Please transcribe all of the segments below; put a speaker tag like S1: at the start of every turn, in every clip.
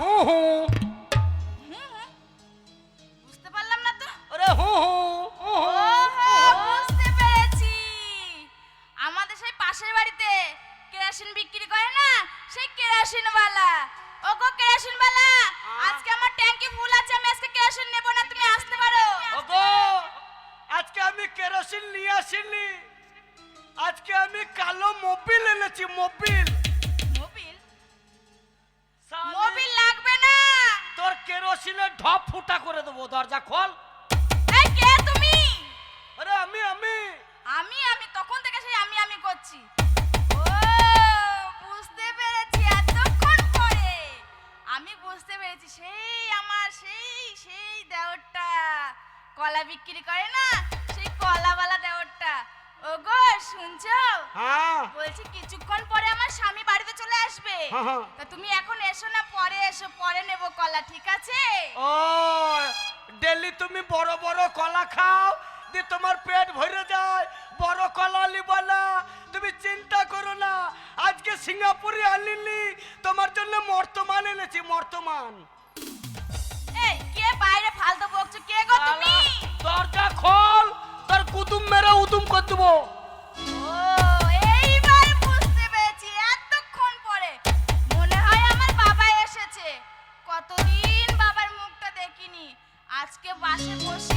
S1: હું હું সেই আমার সেই সেই দেওরটা। কলা বিক্রি করে না? সেই কলাওয়ালা দেওরটা। ওগো শুনছো?
S2: হ্যাঁ।
S1: বলছি কিছুক্ষণ পরে আমার স্বামী বাড়িতে চলে আসবে।
S2: হ্যাঁ, হ্যাঁ।
S1: তা তুমি এখন এসো না পরে এসো পরে নেব কলা ঠিক আছে?
S2: ও ডেলি তুমি বড় বড় কলা খাও দি তোমার পেট ভরে যায়। বড় কলা লিবা না। তুমি চিন্তা করো না। আজকে সিঙ্গাপুরে আনিনি। তোমার জন্য মর্তমান এনেছি মর্তমান।
S1: ফালতু বকছো। কে গো তুমি?
S2: দরজা খোল তোর কুতুম মেরে উতুম করে দেবো।
S1: ও এইবার বুঝতে পেরেছি এতক্ষণ পরে। মনে হয় আমার বাবা এসেছে। কতদিন বাবার মুখটা দেখিনি। আজকে বাসে বসিয়ে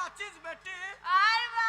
S2: কেমন আছিস বেটি
S1: আর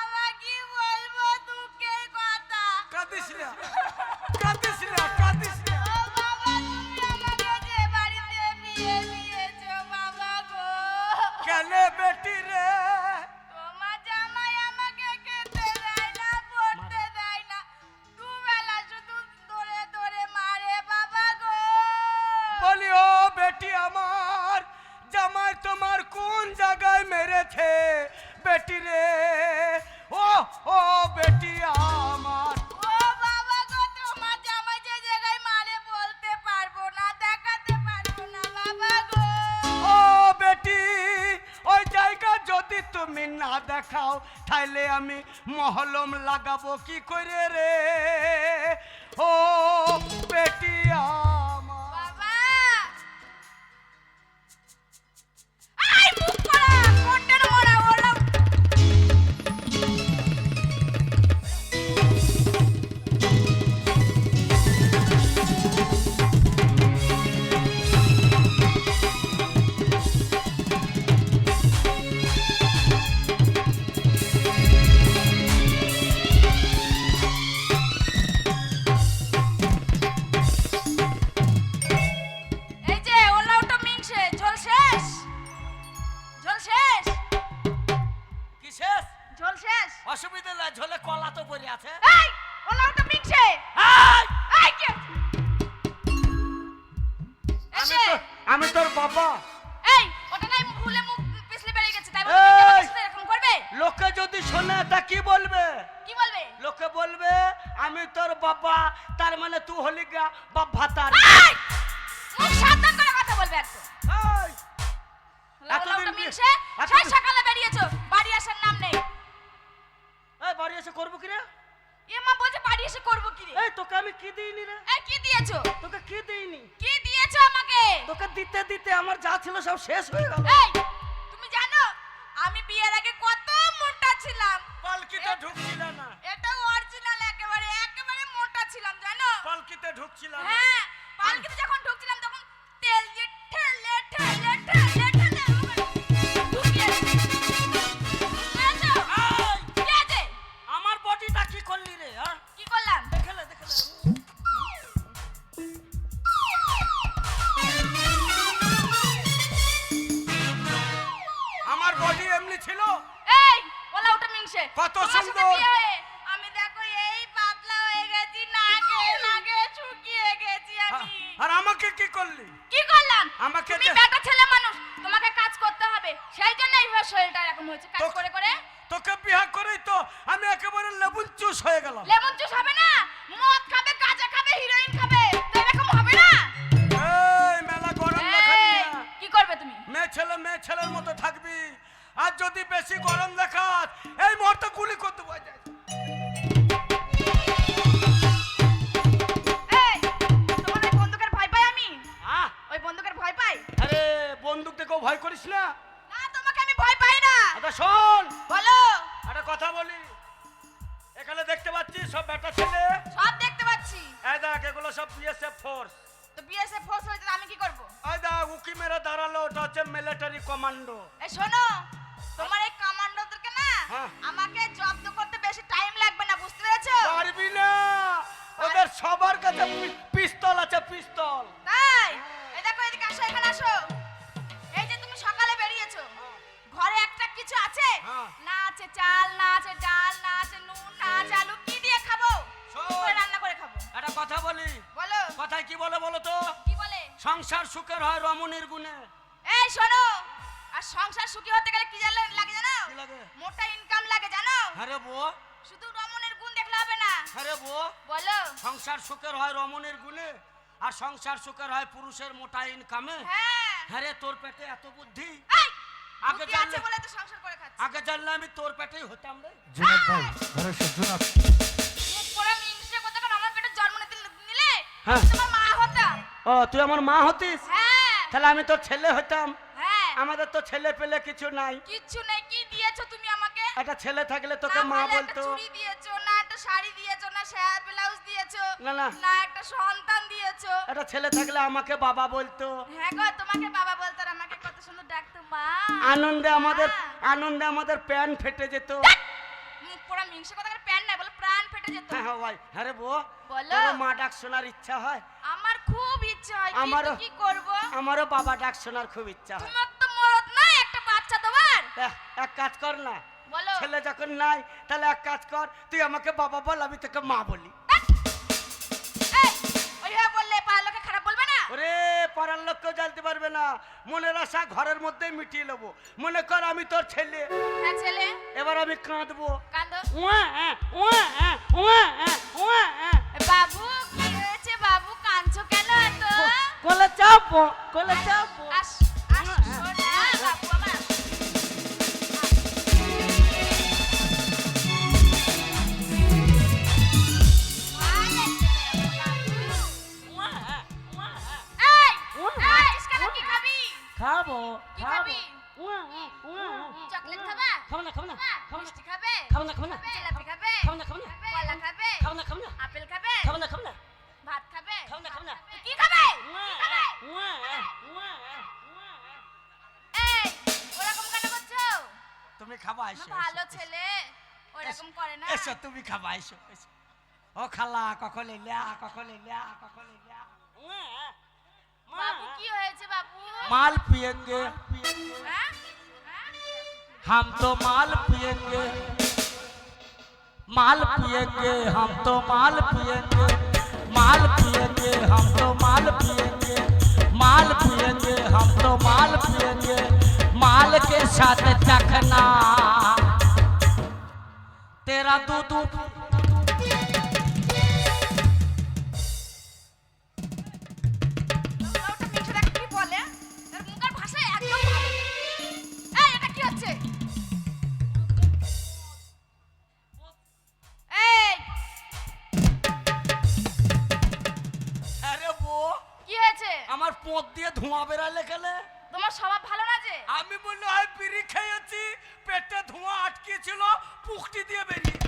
S2: যদি তুমি না দেখাও তাহলে আমি মহলম লাগাবো কি করে রে? ও বেটি কি শেষ?
S1: ঝোল শেষ?
S2: অসুবিধা নাই ঝোলে কলা তো পড়ে আছে।
S1: এই ওলা ওটা মিংসে
S2: এই!
S1: এই কে?
S2: আমি তো আমি তোর বাবা।
S1: এই ওটা নাই ভুলে মুখ পিছলে বেরিয়ে গেছে তাই বলে এরকম করবে?
S2: লোকে যদি শোনে তা কি বলবে?
S1: কি বলবে?
S2: লোকে বলবে আমি তোর বাবা তার মানে তুই হলি গা বাপ ভাতার
S1: এই! মুখ সাবধান করে কথা বলবে একদম।
S2: এই! এতদিন
S1: মিংসে সেই সকালে বেরিয়েছো। বাড়ি আসার নাম নেই।
S2: এই বাড়ি এসে করব কি রে?
S1: এ মা বলছে বাড়ি এসে করব কি রে?
S2: এই তোকে আমি কি দিইনি রে?
S1: এই কি দিয়েছ?
S2: তোকে কি দিইনি?
S1: কি দিয়েছ আমাকে?
S2: তোকে দিতে দিতে আমার যা ছিল সব শেষ হয়ে গেল।
S1: এই তুমি জানো আমি বিয়ের আগে কত মোটা ছিলাম।
S2: পালকিতে ঢুকছিল না।
S1: এটা অরিজিনাল একেবারে একেবারে মোটা ছিলাম জানো?
S2: পালকিতে ঢুকছিল
S1: হ্যাঁ পালকিতে যখন ঢুকছিলাম
S2: চুষ হয়ে গেলাম
S1: লেমন জুস হবে না? মদ খাবে গাঁজা খাবে হিরোইন খাবে। তো এরকম হবে না?
S2: এই মেলা গরম দেখাবি না।
S1: কি করবে তুমি?
S2: মেয়ে ছেলে মেয়ে ছেলের মতো থাকবি। আর যদি বেশি গরম দেখাস এই মুহূর্তে গুলি করতে পারে পি- পিস্তল আছে পিস্তল।
S1: তাই? এই দেখো এদিকে আসো এখানে আসো। এই যে তুমি সকালে বেরিয়েছো। ঘরে একটা কিছু আছে?
S2: হ্যাঁ।
S1: না আছে চাল না আছে ডাল না আছে নুন না আছে আলু। কি দিয়ে খাব? রান্না করে খাব?
S2: একটা কথা বলি।
S1: বলো।
S2: কথায় কি বলে বলো তো?
S1: কি বলে?
S2: সংসার সুখের হয় রমণীর গুণে।
S1: এই শোনো। আর সংসার সুখী হতে গেলে কি জানলে লাগে জানো?
S2: লাগে?
S1: মোটা ইনকাম লাগে জানো?
S2: হ্যাঁ বো
S1: শুধু
S2: হ্যাঁ বো
S1: বলো।
S2: সংসার সুখের হয় রমণীর গুণে আর সংসার সুখের হয় পুরুষের মোটা ইনকামে
S1: হ্যাঁ।
S2: হ্যাঁ রে তোর পেটে এত বুদ্ধি?
S1: এই
S2: আগে জানলে-
S1: বলে তো সংসার করে খাচ্ছি।
S2: আগে জানলে আমি তোর পেটেই হতাম রে।
S3: জুনাদ ভাই ঘরে জুনাদ
S1: মুখ পড়ে মিংসে কোথাকার আমার পেটে জন্ম নিতে নিলে?
S2: হ্যাঁ।
S1: তোমার মা হতাম।
S2: ও তুই আমার মা হতিস?
S1: হ্যাঁ।
S2: তাহলে আমি তোর ছেলে হতাম?
S1: হ্যাঁ।
S2: আমাদের তো ছেলে পেলে কিছু নাই।
S1: কিচ্ছু নেই কি দিয়েছ তুমি আমাকে?
S2: একটা ছেলে থাকলে তোকে মা বলতো।
S1: চুড়ি না, না।
S2: না
S1: একটা সন্তান দিয়েছ।
S2: একটা ছেলে থাকলে আমাকে বাবা বলতো।
S1: হ্যাঁ গো তোমাকে বাবা বলতো আর আমাকে কত সুন্দর ডাকতো মা।
S2: আনন্দে আমাদের আনন্দে আমাদের প্যান ফেটে যেত।
S1: মুখ পোড়া মিংসে কথা প্যান নাই বলে প্রাণ ফেটে যেত।
S2: হ্যাঁ হ্যাঁ ভাই হ্যাঁ রে বো
S1: বলো।
S2: মা ডাক শোনার ইচ্ছা হয়।
S1: আমার খুব ইচ্ছা হয়
S2: আমারও।
S1: কি করব?
S2: আমারও বাবা ডাক শোনার খুব ইচ্ছা হয়।
S1: তোমার তো মরদ নাই একটা বাচ্চা
S2: এহ, এক কাজ কর না। ছেলে যখন নাই তাহলে এক কাজ কর। তুই আমাকে বাবা বল আমি তোকে মা বলি। মনের আশা ঘরের মধ্যে মিটিয়ে নেব। মনে কর আমি তোর ছেলে।
S1: হ্যাঁ ছেলে।
S2: এবার আমি কাঁদবো।
S1: বাবু কি হয়েছে বাবু? কাঁদছো কেন কলে
S2: কোলে চাপো কোলে চাপো।
S1: খাবি
S2: খাব।
S1: কি খাবি
S2: উয়া, আহ, উয়া, আহ।
S1: চকলেট খাবা?
S2: খাব না খাব না। খাব না।
S1: খাবে?
S2: খাব না খাব না।
S1: জিলাপি খাবে?
S2: খাব না খাব না।
S1: কলা খাবে?
S2: খাব না খাব না।
S1: আপেল খাবে?
S2: খাব না খাব না।
S1: ভাত খাবে?
S2: খাব না খাব না।
S1: কি খাবে? কি খাবে
S2: আহ, উয়া, আহ, উয়া, আহ, উয়া, আহ।
S1: এই ওরকম কেন করছ?
S2: তুমি খাবা
S1: ভালো ছেলে। ওরকম করে না।
S2: এসো তুমি খাবা এসো ও খালা কখন এলিয়া কখন এলিয়া কখন माल पिएँगे हम तो माल पिएँगे माल पिएँगे हम तो माल पिएँगे माल पिएँगे हम तो माल पिएँगे माल पिएँगे हम तो माल पिएँगे माल के साथ चखना। तेरा दूध ধোঁয়া বেরালে গেলে
S1: তোমার স্বভাব ভালো না যে?
S2: আমি বলল হয় বিড়ি খেয়েছি পেটে ধোঁয়া আটকেছিল পুকটি দিয়ে বেরিয়ে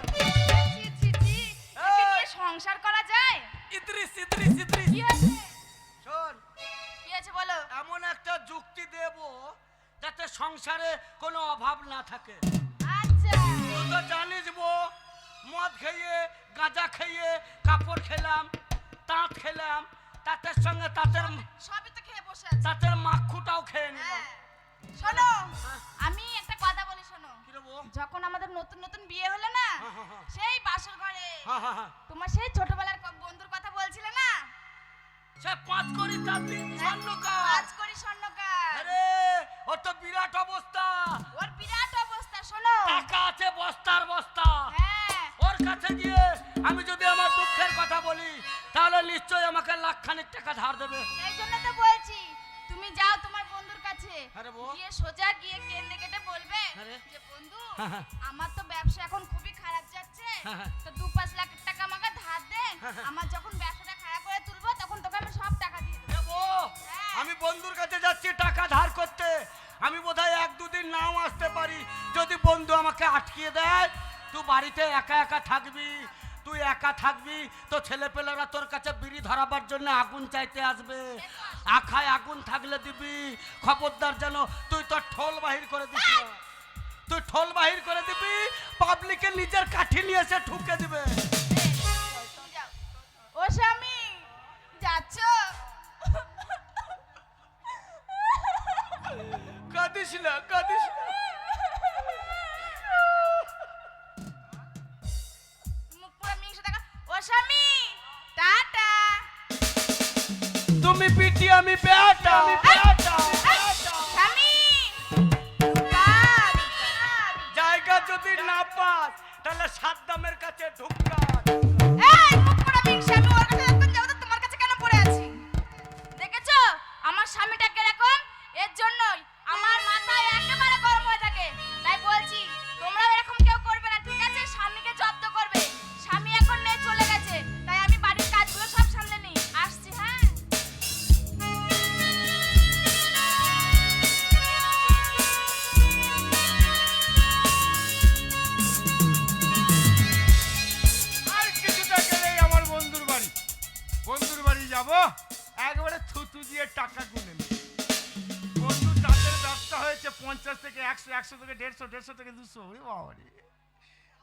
S1: সংসার করা যায়?
S2: ইদ্রিস ইদ্রিস ইদ্রিস।
S1: কি হয়েছে?
S2: শোন
S1: কি হয়েছে বলো?
S2: এমন একটা যুক্তি দেব যাতে সংসারে কোনো অভাব না থাকে।
S1: আচ্ছা।
S2: তুই তো জানিস বো মদ খেয়ে গাঁজা খেয়ে কাপড় খেলাম তাঁত খেলাম তাঁতের সঙ্গে তাঁতের
S1: সবই তো খেয়ে বসে আছে।
S2: তাঁতের মাখুটাও খেয়ে নিলাম
S1: হ্যাঁ। শোনো আমি একটা কথা বলি শোনো। যখন আমাদের নতুন নতুন বিয়ে হলো না
S2: হ্যাঁ, হ্যাঁ, হ্যাঁ।
S1: সেই বাসর ঘরে
S2: হ্যাঁ হ্যাঁ হ্যাঁ।
S1: তোমার সেই ছোটবেলার বন্ধুর কথা বলছিলে না?
S2: সে পাঁচ করি চাঁদি স্বর্ণকার।
S1: কাজ করি স্বর্ণকার।
S2: আরে ওর তো বিরাট অবস্থা।
S1: ওর বিরাট অবস্থা শোনো।
S2: টাকা আছে বস্তার বস্তা।
S1: হ্যাঁ।
S2: ওর কাছে গিয়ে আমি যদি আমার দুঃখের কথা বলি তাহলে নিশ্চয়ই আমাকে লাখ খানিক টাকা ধার দেবে
S1: সেই জন্য তো বলছি তুমি যাও তোমার বন্ধুর কাছে
S2: আরে বউ।
S1: গিয়ে সোজা গিয়ে কেন্দ্রে কেটে বলবে
S2: আরে।
S1: যে বন্ধু
S2: হ্যাঁ, হ্যাঁ।
S1: আমার তো ব্যবসা এখন খুবই খারাপ যাচ্ছে
S2: হ্যাঁ, হ্যাঁ।
S1: তো দু পাঁচ লাখ টাকা আমাকে ধার দে
S2: হ্যাঁ, হ্যাঁ।
S1: আমার যখন ব্যবসাটা খারাপ করে তুলবো তখন তোকে আমি সব টাকা দিয়ে দেবো হ্যাঁ।
S2: আমি বন্ধুর কাছে যাচ্ছি টাকা ধার করতে আমি বোধহয় এক দুদিন নাও আসতে পারি যদি বন্ধু আমাকে আটকিয়ে দেয় তুই বাড়িতে একা একা থাকবি তুই একা থাকবি তো ছেলেপেলেরা তোর কাছে বিড়ি ধরাবার জন্য আগুন চাইতে আসবে। আখায় আগুন থাকলে দিবি খবরদার যেন তুই তোর ঠোল বাহির করে দিবি। তুই ঠোল বাহির করে দিবি পাবলিকে নিজের কাঠি নিয়ে এসে ঠুকে দিবে।
S1: ও স্বামী যাচ্ছ?
S2: কাঁদিস না কাঁদিস না।
S1: স্বামী। টাটা।
S2: তুমি পিটি আমি
S1: স্বামী।
S2: জায়গা যদি না পাস তাহলে সাদ্দামের কাছে ঢুকা।
S1: এই মুখ পোড়া মিংসে,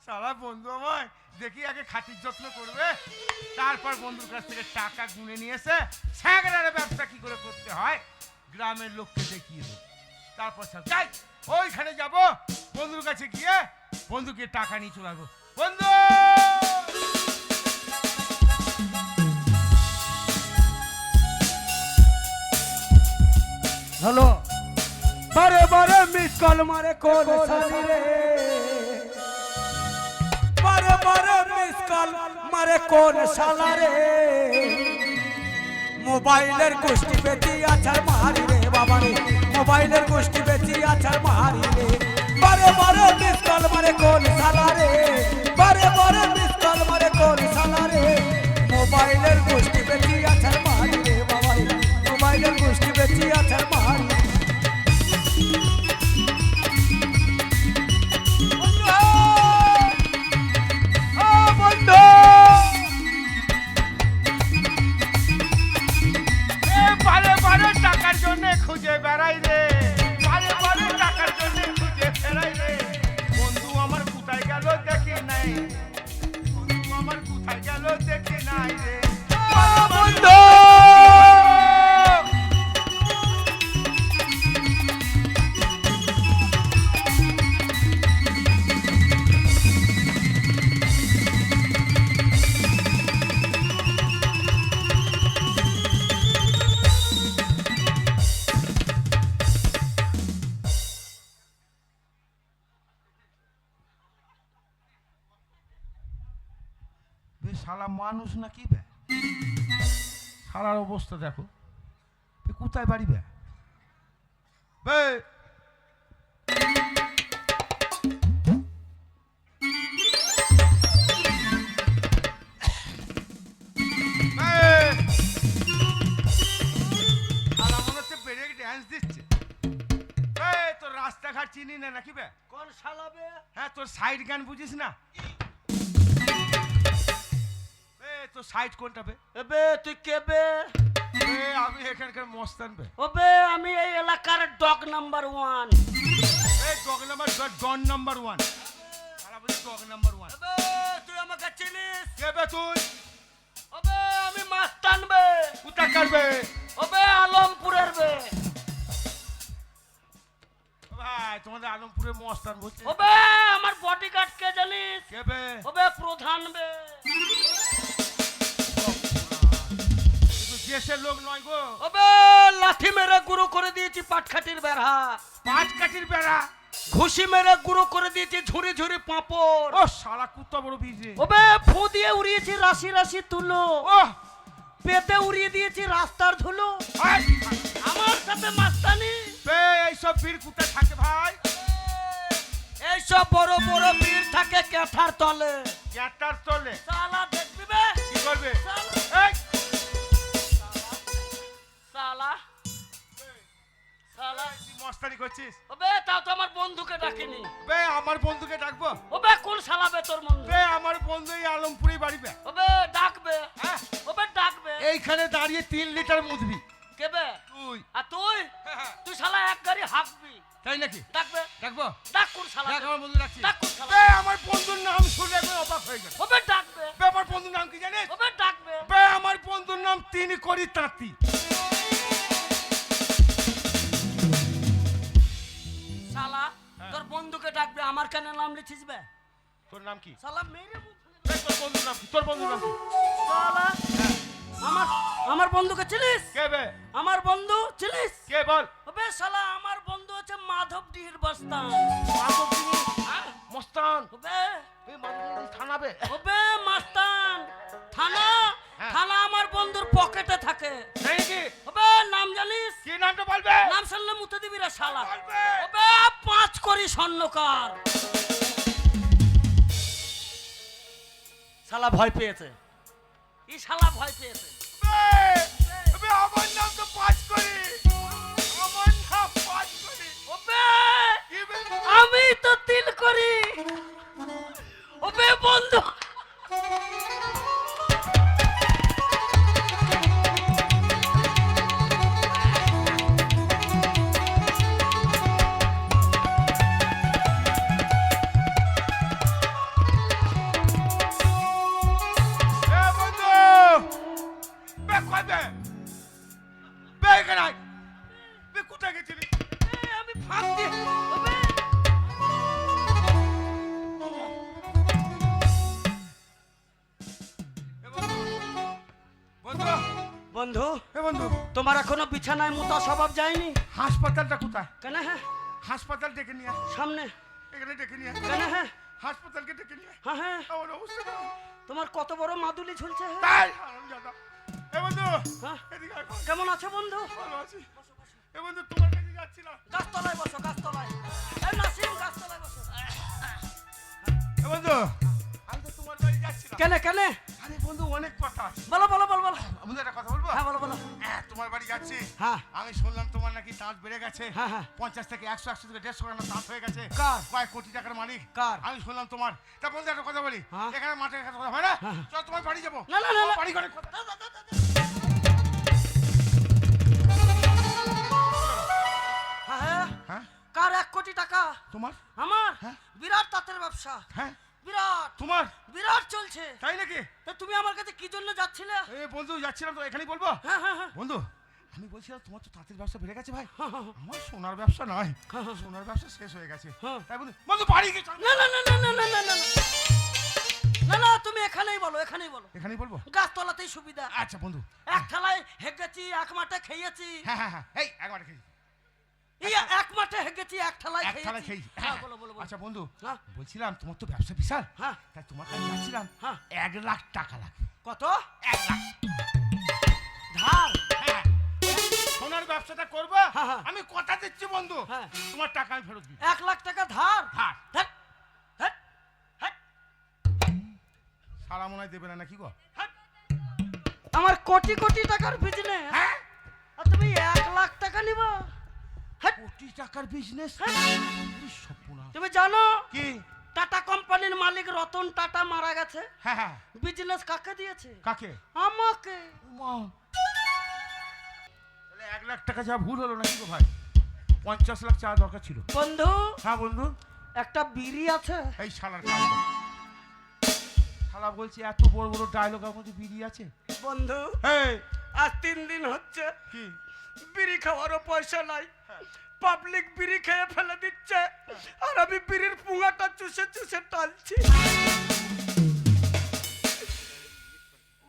S4: সারা বন্ধু আমায়, দেখি আগে খাতির যত্ন করবে। তারপর বন্ধুর কাছ থেকে টাকা গুনে নিয়ে এসে স্যাংরার ব্যবসা কি করে করতে হয়? গ্রামের লোককে দেখিয়ে দেবো। তারপর যাই, ওইখানে যাব। বন্ধুর কাছে গিয়ে বন্ধুকে টাকা নিয়ে চলে বন্ধু!
S3: হ্যালো।
S2: বারে বারে মিস কল মারে কোন সালি রে। বারে মিস কল মারে মোবাইলের গোষ্ঠী বেটি আছার মারি রে বাবা রে। মোবাইলের গোষ্ঠী বেটি আছার মারি রে। বারে বারে মিস কল মারে কোন শালা শালা
S4: মানুষ নাকি বে? শালার অবস্থা দেখো। কোথায় বাড়ি বে? বে! বে! শালা হচ্ছে ব্রেক ড্যান্স দিচ্ছে। তোর রাস্তাঘাট চিনি না নাকি বে?
S2: কোন শালাবে
S4: হ্যাঁ তোর সাইড গান বুঝিস না? তোর সাইড কোনটা বে?
S2: এবে তুই কেবে
S4: এ আমি এখানকার মস্তান বে।
S2: ওবে আমি এই এলাকার ডগ নাম্বার ওয়ান।
S4: এই dog number don number one. Dog number one.
S2: এবে তুই আমাকে চিনিস?
S4: কে বে তুই?
S2: ওবে আমি মাস্তান বে।
S4: কোথায় করবে
S2: ওবে আলমপুরের বে।
S4: ভাই তোমাদের আলমপুরে মস্তান বলছে।
S2: ওবে আমার বডিগার্ড কে জানিস?
S4: কে বে?
S2: ওবে প্রধান বে।
S4: দেশের লোক নয় গো।
S2: ওবে লাঠি মেরে গুঁড়ো করে দিয়েছি পাটখাটির বেড়া।
S4: পাঁচ কাঠির বেড়া?
S2: ঘুষি মেরে গুঁড়ো করে দিয়েছি ঝুড়ি ঝুড়ি পাঁপড়।
S4: ও শালা কুত্তা বড় বীজ
S2: ওবে ফু দিয়ে উড়িয়েছি রাশি রাশি তুলো।
S4: ও
S2: পেতে উড়িয়ে দিয়েছি রাস্তার ধুলো। আমার সাথে মাস্তানি।
S4: বে এইসব বীর কোথায় থাকে ভাই?
S2: এইসব বড় বড় বীর থাকে ক্যাথার তলে।
S4: ক্যাটার চলে
S2: সালা দেখবি বে?
S4: কি করবে? এই!
S2: সালা
S4: তুই মস্তানি করছিস?
S2: ওবে তাও তো আমার বন্ধুকে ডাকিনি।
S4: বে আমার বন্ধুকে ডাকবো?
S2: ওবে কোন সালাবে তোর বন্ধু?
S4: বে আমার বন্ধু এই আলমপুরি বাড়ি বে।
S2: ওবে ডাকবে।
S4: হ্যাঁ।
S2: ওবে ডাকবে।
S4: এইখানে দাঁড়িয়ে তিন লিটার মুদবি
S2: কেবে
S4: তুই।
S2: আর তুই?
S4: হ্যাঁ,
S2: তুই শালা এক গাড়ি হাঁকবি।
S4: তাই নাকি?
S2: ডাকবে।
S4: ডাকবো?
S2: ডাক কোন শালা
S4: ডাক আমার বন্ধু ডাকছি।
S2: ডাক কোন শালা
S4: বে আমার বন্ধুর নাম শুনে আমি অবাক হয়ে গেল
S2: ওবে ডাকবে।
S4: বে আমার বন্ধুর নাম কি জানিস?
S2: ওবে ডাকবে।
S4: বে আমার বন্ধুর নাম তিনি করি তাঁতি।
S2: কেন নাম লিখিস বে।
S4: তোর নাম কি?
S2: মেরে
S4: তোর বন্ধুর নাম কি? তোর বন্ধুর নাম কি?
S2: আমার আমার বন্ধুকে চিনিস?
S4: কে বে?
S2: আমার বন্ধু চিনিস?
S4: কে বল?
S2: ওবে শালা আমার বন্ধু হচ্ছে মাধব ডিহির বস্তান।
S4: মাধব তিনি
S2: হ্যাঁ?
S4: মস্তান।
S2: ওবে
S4: এই মাধব থানাবে
S2: ওবে মাস্তান থানা
S4: হ্যাঁ।
S2: থানা আমার বন্ধুর পকেটে থাকে। ওবে নাম জানিস?
S4: কি নামটা বলবে?
S2: নাম শুনলে মুতে দিবি রে শালা। ওবে পাঁচ করি স্বর্ণকার। শালা ভয় পেয়েছে। ই শালা ভয় পেয়েছে?
S4: আমার নাম তো পাঁচ হাসপাতালটা কোথায়?
S2: কেন হ্যাঁ?
S4: হাসপাতাল ডেকে নিয়ে।
S2: সামনে।
S4: এখানে ডেকে নিয়ে।
S2: কেন হ্যাঁ?
S4: হাসপাতালকে ডেকে নিয়ে
S2: হ্যাঁ হ্যাঁ।
S4: আমার অবস্থা।
S2: তোমার কত বড় মাদুলি ঝুলছে হ্যাঁ?
S4: তাই? এ বন্ধু
S2: হ্যাঁ? কেমন আছো বন্ধু?
S4: ভালো আছি। এ বন্ধু তোমার কাছে যাচ্ছিলাম।
S2: গাছতলায় বসো গাছতলায়। এই নাসিম গাছতলায় বসো।
S4: এ বন্ধু আমি তো তোমার বাড়ি যাচ্ছিলাম।
S2: কেনে কেনে
S4: আরে বন্ধু অনেক কথা আছে।
S2: বলো বলো বলো বলো।
S4: বন্ধু একটা কথা বলব?
S2: হ্যাঁ বলো বলো।
S4: হ্যাঁ, তোমার বাড়ি যাচ্ছি।
S2: হ্যাঁ।
S4: আমি শুনলাম তোমার নাকি দাঁত বেড়ে গেছে।
S2: হ্যাঁ, হ্যাঁ।
S4: পঞ্চাশ থেকে একশো একশো থেকে দেড়শো টাকা দাঁত হয়ে গেছে।
S2: কার?
S4: কয়েক কোটি টাকার মালিক।
S2: কার?
S4: আমি শুনলাম তোমার। তা বন্ধু একটা কথা বলি।
S2: হ্যাঁ?
S4: এখানে মাঠে কথা হয় না?
S2: হ্যাঁ।
S4: চল তোমার বাড়ি যাব।
S2: না, না, না,
S4: বাড়ি ঘরে কথা
S2: কার এক কোটি টাকা?
S4: তোমার?
S2: আমার?
S4: হ্যাঁ।
S2: বিরাট তাঁতের ব্যবসা।
S4: হ্যাঁ।
S2: বিরাট!
S4: তোমার?
S2: বিরাট চলছে!
S4: তাই নাকি?
S2: তা তুমি আমার কাছে কি জন্য যাচ্ছিলে?
S4: এ বন্ধু যাচ্ছিলাম তো এখানেই বলব?
S2: হ্যাঁ হ্যাঁ হ্যাঁ।
S4: বন্ধু আমি বলছিলাম তোমার তো তাঁতের ব্যবসা বেড়ে গেছে ভাই।
S2: হ্যাঁ, হ্যাঁ, হ্যাঁ।
S4: আমার সোনার ব্যবসা নয়। সোনার ব্যবসা শেষ হয়ে গেছে। তাই বন্ধু বন্ধু বাড়ি চল।
S2: না না না না না না না না না। না তুমি এখানেই বলো এখানেই বলো।
S4: এখানেই বলব?
S2: গাছতলাতেই সুবিধা।
S4: আচ্ছা বন্ধু।
S2: এক থালায় হেগেছি এক মাঠে খেয়েছি।
S4: হ্যাঁ হ্যাঁ হ্যাঁ এই একবার খেয়ে
S2: এই এক মাঠে হেগেছি এক
S4: থালা
S2: খেয়েছি। হ্যাঁ বলো বলো বলো।
S4: আচ্ছা বন্ধু
S2: হ্যাঁ।
S4: বলছিলাম তোমার তো ব্যবসা বিশাল।
S2: হ্যাঁ।
S4: তাই তোমার কাছে যাচ্ছিলাম।
S2: হ্যাঁ।
S4: এক লাখ টাকা লাগবে।
S2: কত?
S4: এক লাখ।
S2: ধার।
S4: হ্যাঁ। সোনার ব্যবসাটা করব?
S2: হ্যাঁ, হ্যাঁ।
S4: আমি কথা দিচ্ছি বন্ধু।
S2: হ্যাঁ।
S4: তোমার টাকা আমি ফেরত দিই
S2: এক লাখ টাকা ধার।
S4: হ্যাঁ
S2: ধ্যাৎ,
S4: সারা মনে হয় দেবে না নাকি গো।
S2: আমার কোটি কোটি টাকার বিজনেস
S4: হ্যাঁ?
S2: আর তুমি এক লাখ টাকা নিবা। হ্যাঁ,
S4: কোটি টাকার বিজনেস সপনা
S2: তুমি জানো
S4: কি?
S2: টাটা কোম্পানির মালিক রতন টাটা মারা গেছে।
S4: হ্যাঁ হ্যাঁ।
S2: বিজনেস কাকে দিয়েছে?
S4: কাকে?
S2: আমাকে।
S4: তাহলে এক লাখ টাকা যা ভুল হলো নাকি গো ভাই? পঞ্চাশ লাখ চাওয়া দরকার ছিল।
S2: বন্ধু।
S4: হ্যাঁ বন্ধু।
S2: একটা বিড়ি আছে।
S4: এই শালার শালা বলছি এত বড় বড় ডায়লগ আমার বিড়ি আছে?
S2: বন্ধু
S4: এই
S2: আজ তিন দিন হচ্ছে।
S4: কি?
S2: বিড়ি খাওয়ারও পয়সা নাই। পাবলিক বিড়ি খেয়ে ফেলে দিচ্ছে। আর আমি বিড়ির পুঙাটা চুষে চুষে টানছি।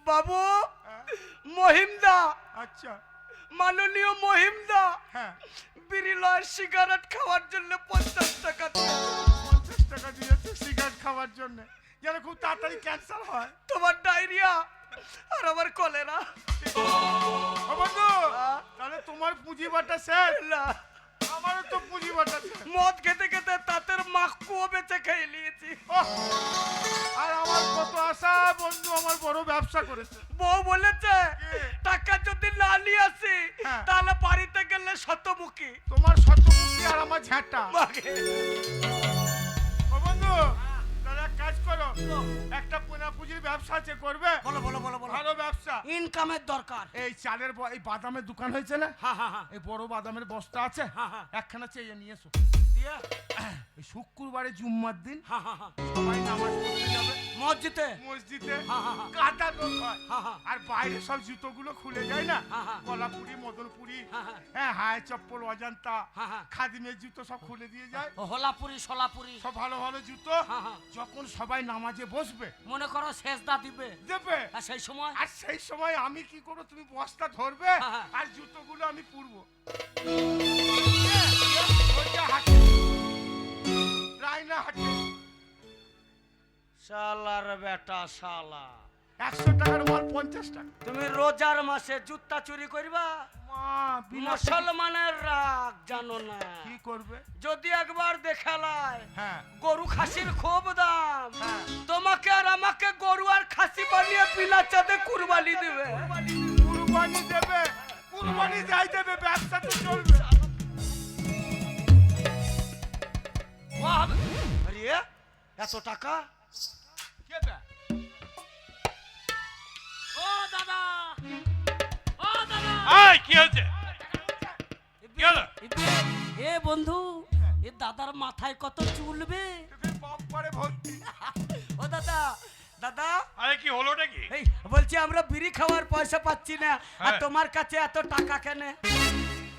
S2: বাবু মহিমদা
S4: আচ্ছা।
S2: মাননীয় মহিমদা
S4: হ্যাঁ।
S2: বিড়ি লয় সিগারেট খাওয়ার জন্য পঞ্চাশ টাকা দিয়ে
S4: পঞ্চাশ টাকা দিয়েছে সিগারেট খাওয়ার জন্য। যেন খুব তাড়াতাড়ি ক্যান্সার হয়।
S2: তোমার ডায়রিয়া আর আমার কলেরা
S4: বন্ধু? তাহলে তোমার পুঁজি বাটা শেষ।
S2: না,
S4: আমারও তো পুঁজি বাটা
S2: মদ খেতে খেতে তাঁতের মাকুও বেঁচে খেয়ে নিয়েছি।
S4: আর আমার কত আশা বন্ধু আমার বড় ব্যবসা করেছে।
S2: বউ বলেছে টাকা যদি না নিয়ে আসি
S4: হ্যাঁ।
S2: তাহলে বাড়িতে গেলে শতমুখী।
S4: তোমার শতমুখী আর আমার ঝাঁটা। বন্ধু একটা পোনা পুঁজির ব্যবসা আছে করবে
S2: বলো বলো বলো বলো।
S4: ভালো ব্যবসা।
S2: ইনকামের দরকার।
S4: এই চালের এই বাদামের দোকান হয়েছে না?
S2: হ্যাঁ হ্যাঁ হ্যাঁ।
S4: এই বড় বাদামের বস্তা আছে
S2: হ্যাঁ, হ্যাঁ।
S4: একখানা চেয়ে নিয়ে এসো।
S2: দিয়ে?
S4: এই শুক্রবারে জুম্মার দিন
S2: হ্যাঁ হ্যাঁ হ্যাঁ।
S4: সবাই নামাজ পড়তে যাবে।
S2: মসজিদে
S4: মসজিদে
S2: হ্যাঁ, হ্যাঁ, হ্যাঁ।
S4: কাদা লোক হয়
S2: হ্যাঁ, হ্যাঁ।
S4: আর বাইরে সব জুতোগুলো খুলে যায় না
S2: হ্যাঁ, হ্যাঁ।
S4: কলাপুরি মদনপুরি
S2: হ্যাঁ, হ্যাঁ।
S4: হ্যাঁ হায় চপ্পল অজান্তা
S2: হ্যাঁ, হ্যাঁ।
S4: খাদিমের জুতো সব খুলে দিয়ে যায়
S2: হোলাপুরি সোলাপুরি
S4: সব ভালো ভালো জুতো
S2: হ্যাঁ, হ্যাঁ।
S4: যখন সবাই নামাজে বসবে
S2: মনে করো শেষদা দিবে
S4: দেবে
S2: আর সেই সময়
S4: আর সেই সময় আমি কি করব তুমি বস্তা ধরবে
S2: হ্যাঁ, হ্যাঁ।
S4: আর জুতোগুলো আমি পুরবো হাঁটে রায়না হাঁটে
S2: শালার বেটা শালা।
S4: একশো টাকার মাল পঞ্চাশ টাকা।
S2: তুমি রোজার মাসে জুতা চুরি করবা? মুসলমানের রাগ জানো না।
S4: কি করবে?
S2: যদি একবার দেখালায়
S4: হ্যাঁ।
S2: গরু খাসির খুব দাম।
S4: হ্যাঁ।
S2: তোমাকে আর আমাকে গরু আর খাসি বানিয়ে বিনা চাঁদে কুরবানি দিবে।
S4: কুরবানি দেবে। কুরবানি যাই দেবে ব্যবসা তো চলবে!
S2: আরে এত টাকা?
S5: এই কি হয়েছে? কি হলো?
S2: এ বন্ধু এ দাদার মাথায় কত চুলবে ও দাদা দাদা।
S5: আরে কি হলোটা কি?
S2: এই বলছি আমরা বিড়ি খাওয়ার পয়সা পাচ্ছি না। আর
S5: হ্যাঁ।
S2: তোমার কাছে এত টাকা কেন?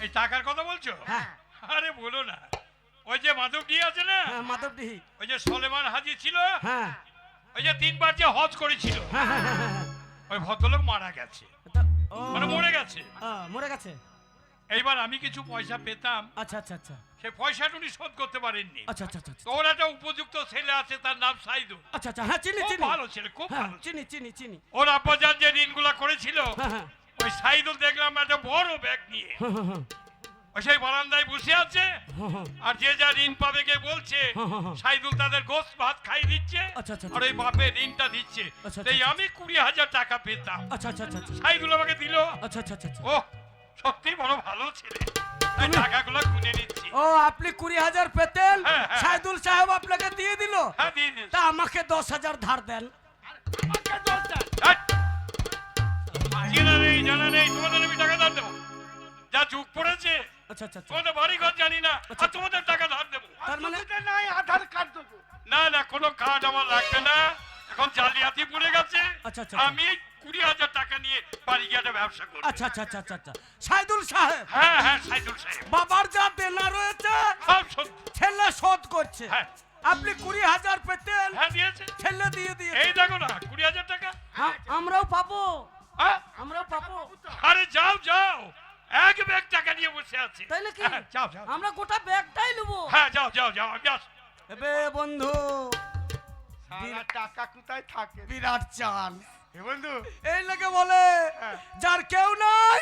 S5: এই টাকার কথা বলছো?
S2: হ্যাঁ।
S5: আরে বলো না। ওই যে মাধবডি আছে না?
S2: হ্যাঁ মাধবডিহি
S5: ওই যে সলেমান হাজি ছিল?
S2: হ্যাঁ।
S5: ওই যে তিনবার যে হজ করেছিল?
S2: হ্যাঁ হ্যাঁ হ্যাঁ, হ্যাঁ।
S5: ওই ভদ্রলোক মারা গেছে। মানে মরে গেছে।
S2: মরে গেছে?
S5: এইবার আমি কিছু পয়সা পেতাম।
S2: আচ্ছা আচ্ছা আচ্ছা।
S5: সে পয়সাটা উনি শোধ করতে পারেননি।
S2: আচ্ছা আচ্ছা আচ্ছা
S5: ওর একটা উপযুক্ত ছেলে আছে তার নাম সাইদু
S2: আচ্ছা আচ্ছা হ্যাঁ চিনি চিনি।
S5: ভালো ছেলে খুব
S2: হ্যাঁ
S5: ভালো
S2: চিনি চিনি চিনি।
S5: ওর আব্বাজান যে ঋণগুলা করেছিল
S2: হ্যাঁ হ্যাঁ।
S5: ওই সাইদুল দেখলাম একটা বড় ব্যাগ নিয়ে। ওই সেই বারান্দায় বসে আছে। আর যে যা ঋণ পাবে কে বলছে। সাইদুল তাদের গোস্ত ভাত খাই দিচ্ছে
S2: আচ্ছা, আচ্ছা,
S5: আর ওই বাপে ঋণটা দিচ্ছে।
S2: আচ্ছা,
S5: এই
S2: আচ্ছা,
S5: আমি কুড়ি হাজার টাকা পেতাম।
S2: আচ্ছা আচ্ছা আচ্ছা আচ্ছা।
S5: সাইদুল আমাকে দিল।
S2: আচ্ছা আচ্ছা আচ্ছা আচ্ছা।
S5: ও সত্যি বড় ভালো ছেলে। টাকাগুলো গুনে নিচ্ছি।
S2: ও আপনি কুড়ি হাজার পেতেন?
S5: হ্যাঁ, হ্যাঁ।
S2: সাইদুল সাহেব আপনাকে দিয়ে দিল?
S5: হ্যাঁ
S2: তা আমাকে দশ হাজার ধার দেন।
S5: জানা নেই। তোমাদের আমি টাকা ধার দেবো। যা যুগ পড়েছে
S2: আচ্ছা আচ্ছা আচ্ছা।
S5: তোমাদের বাড়ি ঘর জানি না। আর তোমাদের টাকা ধার দেবো।
S2: তার মানে?
S4: নাই আধার কার্ড দেবো
S5: না না কোনো কার্ড আমার লাগবে না। এখন জালিয়াতি পড়ে গেছে।
S2: আচ্ছা, আচ্ছা,
S5: আমি কুড়ি হাজার টাকা নিয়ে বাড়ি গিয়ে একটা ব্যবসা করব।
S2: আচ্ছা আচ্ছা আচ্ছা আচ্ছা আচ্ছা। সাইদুল সাহেব।
S5: হ্যাঁ হ্যাঁ সাইদুল সাহেব।
S2: বাবার যা দেনা রয়েছে
S5: সব
S2: ছেলে শোধ করছে।
S5: হ্যাঁ।
S2: আপনি কুড়ি হাজার পেতেন
S5: হ্যাঁ দিয়েছে।
S2: ছেলে দিয়ে দিয়ে
S5: এই দেখো না কুড়ি হাজার টাকা।
S2: আমরাও পাবো।
S5: হ্যাঁ?
S2: আমরাও পাবো।
S5: আরে যাও যাও। এক ব্যাগ টাকা নিয়ে বসে আছে।
S2: তাই নাকি
S5: হ্যাঁ, যাও যাও
S2: আমরা গোটা ব্যাগটাই নেব।
S5: হ্যাঁ যাও যাও যাও আমি আস
S2: এবে বন্ধু
S4: সারা টাকা কোথায় থাকে?
S2: বিরাট চান
S4: এ বন্ধু।
S2: এই লোকে বলে
S4: হ্যাঁ।
S2: যার কেউ নাই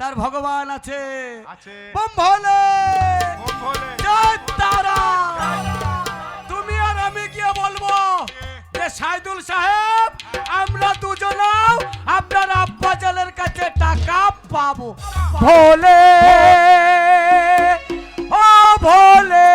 S2: তার ভগবান আছে।
S4: আছে।
S2: বম ভোলে জয় তারা। তুমি আর আমি গিয়ে বলব যে সাইদুল সাহেব আমরা আমরাও আপনার আব্বাজালের কাছে টাকা পাবো। ভোলে ও ভোলে